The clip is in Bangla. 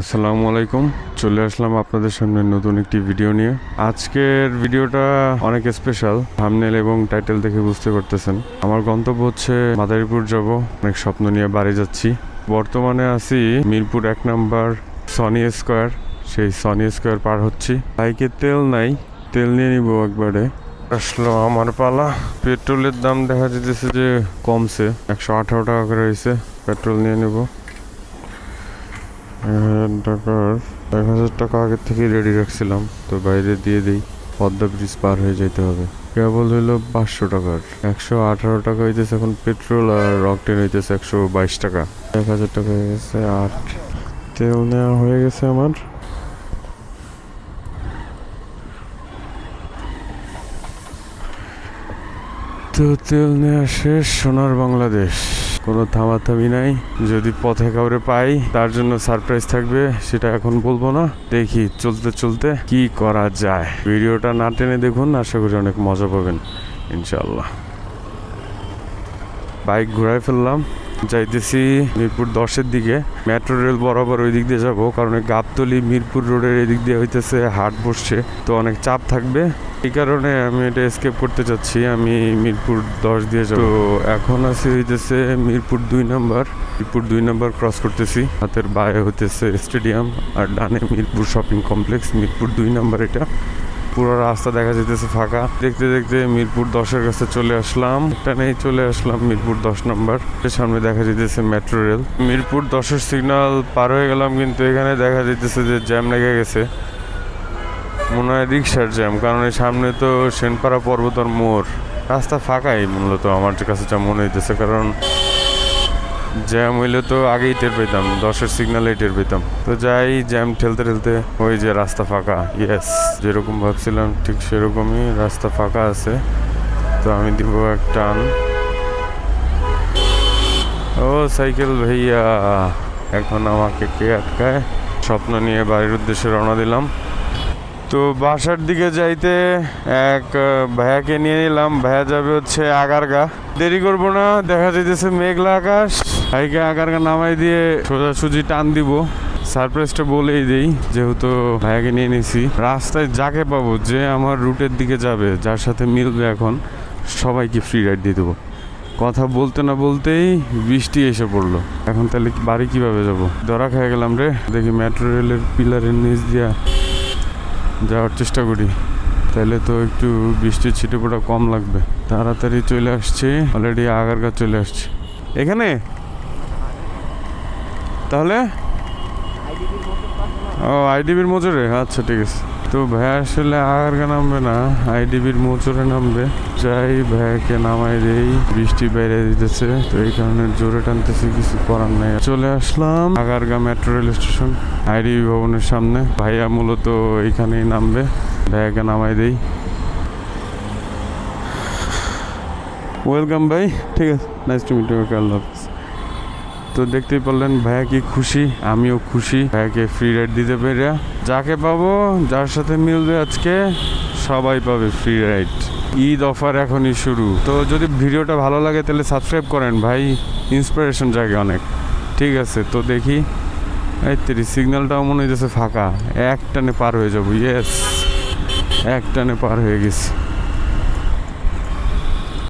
আসসালামু আলাইকুম। চলে আসলাম আপনাদের সামনে নতুন একটি ভিডিও নিয়ে। আজকের ভিডিওটা অনেক স্পেশাল থামনেল এবং টাইটেল দেখে বুঝতে পারতেছেন। আমার গন্তব্য হচ্ছে মাদারীপুর যাব, অনেক স্বপ্ন নিয়ে বাড়ি যাচ্ছি। বর্তমানে আছি মিরপুর এক নাম্বার সনি স্কোয়ার সেই সনি স্কোয়ার পার হচ্ছি। বাইকে তেল নাই, তেল নিয়ে নিব একবারে। আসলো আমার পালা। পেট্রোলের দাম দেখা যেতেছে যে কমছে, একশো আঠারো টাকা করে হয়েছে পেট্রোল নিয়ে নেব। টাকার এক হাজার টাকা আগের থেকে রেডি রাখছিলাম, তো বাইরে দিয়ে দিই। পদ্মা ব্রিজ পার হয়ে যেতে হবে। কেবল হইল পাঁচশো টাকার একশো আঠারো টাকা হইতেছে এখন পেট্রোল আর রকটেন হইতেছে একশো বাইশ টাকা। এক হাজার টাকা হয়ে গেছে আর তেল নেওয়া হয়ে গেছে আমার। তো তেল নেওয়া শেষ, সোনার বাংলাদেশ। কোনো থামাথামি নাই। যদি পথে কাউরে পাই, তার জন্য সারপ্রাইজ থাকবে, সেটা এখন বলব না। দেখি চলতে চলতে কি করা যায়। ভিডিওটা না টেনে দেখুন, আশা করি অনেক মজা পাবেন ইনশাল্লাহ বাইক ঘুরাই ফেললাম। যাইতেছি মিরপুর দশের দিকে। মেট্রো রেল বরাবর ওই দিক দিয়ে যাব, কারণ এই গাবতলি মিরপুর রোডের এদিক দিয়ে হইতেছে হাট বসছে, তো অনেক চাপ থাকবে। এই কারণে আমি এটা স্কেপ করতে চাচ্ছি, আমি মিরপুর দশ দিয়ে যাব। এখন আছি হইতেছে মিরপুর দুই নাম্বার। মিরপুর দুই নাম্বার ক্রস করতেছি, হাতের বায়ে হইতেছে স্টেডিয়াম আর ডানে মিরপুর শপিং কমপ্লেক্স মিরপুর দুই নাম্বার এটা। পুরো রাস্তা দেখা যেতেছে ফাঁকা। দেখতে দেখতে মিরপুর দশের কাছে চলে আসলাম। টানেই চলে আসলাম মিরপুর দশ নম্বর। সামনে দেখা যেতেছে মেট্রো রেল। মিরপুর দশের সিগন্যাল পার হয়ে গেলাম, কিন্তু এখানে দেখা যেতেছে যে জ্যাম লেগে গেছে। মনে হয় রিক্সার জ্যাম, কারণ এই সামনে তো সেনপাড়া পর্বতর মোড়। রাস্তা ফাঁকাই মূলত, আমার কাছে যা মনে হইতেছে, কারণ জ্যাম হইলে তো আগেই টের পেতাম দশের সিগনালে টের পেতাম তো যাই, জ্যাম ঠেলতে ঠেলতে ওই যে রাস্তা ফাঁকা ইয়েস যেরকম ভাবছিলাম ঠিক সেরকমই রাস্তা ফাঁকা আছে। তো আমি দিব এক টান। ও সাইকেল ভাইয়া, এখন আমাকে কে আটকায়? স্বপ্ন নিয়ে বাড়ির উদ্দেশ্যে রওনা দিলাম। তো বাসার দিকে যাইতে এক ভাইয়াকে নিয়ে নিলাম ভাইয়া যাবে হচ্ছে আগারগা। দেরি করব না, দেখা যাইতেছে মেঘলা আকাশ। ভাইকে আগারগা নামাই দিয়ে সোজাসুজি টান দিব। সারপ্রাইজটা বলেই দিই, যেহেতু ভাইয়াকে নিয়ে নিছি। রাস্তায় যাকে পাবো, যে আমার রুটের দিকে যাবে, যার সাথে মিলবে এখন, সবাইকে ফ্রি রাইড দিয়ে দেবো। কথা বলতে না বলতেই বৃষ্টি এসে পড়ল। এখন তাহলে বাড়ি কীভাবে যাব? ধরা খেয়ে গেলাম রে। দেখি মেট্রো রেলের পিলারের নিচ দিয়া যাওয়ার চেষ্টা করি। তাহলে তো একটু বৃষ্টির ছিটে ফোটা কম লাগবে। তাড়াতাড়ি চলে আসছে। অলরেডি আগারগা চলে আসছি। এখানে? তাহলে? ও, আইডিবির মোচরে আচ্ছা ঠিক আছে। তো ভাই আসলে আগারগা নামবে না? আইডিবির মোচরে নামবে। যাই ভাইকে নামাই দেই। বৃষ্টি বাইরে দিতেছে, তো এই কারণে জোরে টানতেছে, কিছু করার নাই। চলে আসলাম Agargaon metro rail station IDB ভবনের সামনে। ভাইয়া মূলত এইখানেই নামবে। ভাইয়াকে নামাই দেই। ওয়েলকাম ভাই, ঠিক আছে। নাইস টু মিট ইউ আল্লাহ হাফিজ। তো দেখতেই পারলেন, ভাইয়া কি খুশি? আমিও খুশি। ভাইয়াকে ফ্রি রাইড দিতে পেরে। যাকে পাবো, যার সাথে মিলবে আজকে, সবাই পাবে ফ্রি রাইড ঈদ অফার এখনই শুরু। তো যদি ভিডিওটা ভালো লাগে, তাহলে সাবস্ক্রাইব করেন ভাই। ইন্সপিরেশন জাগে অনেক। ঠিক আছে, তো দেখি। এই তেরি সিগন্যালটাও মনে হইতেছে ফাঁকা। এক টানে পার হয়ে যাব ইয়েস এক টানে পার হয়ে গেছি।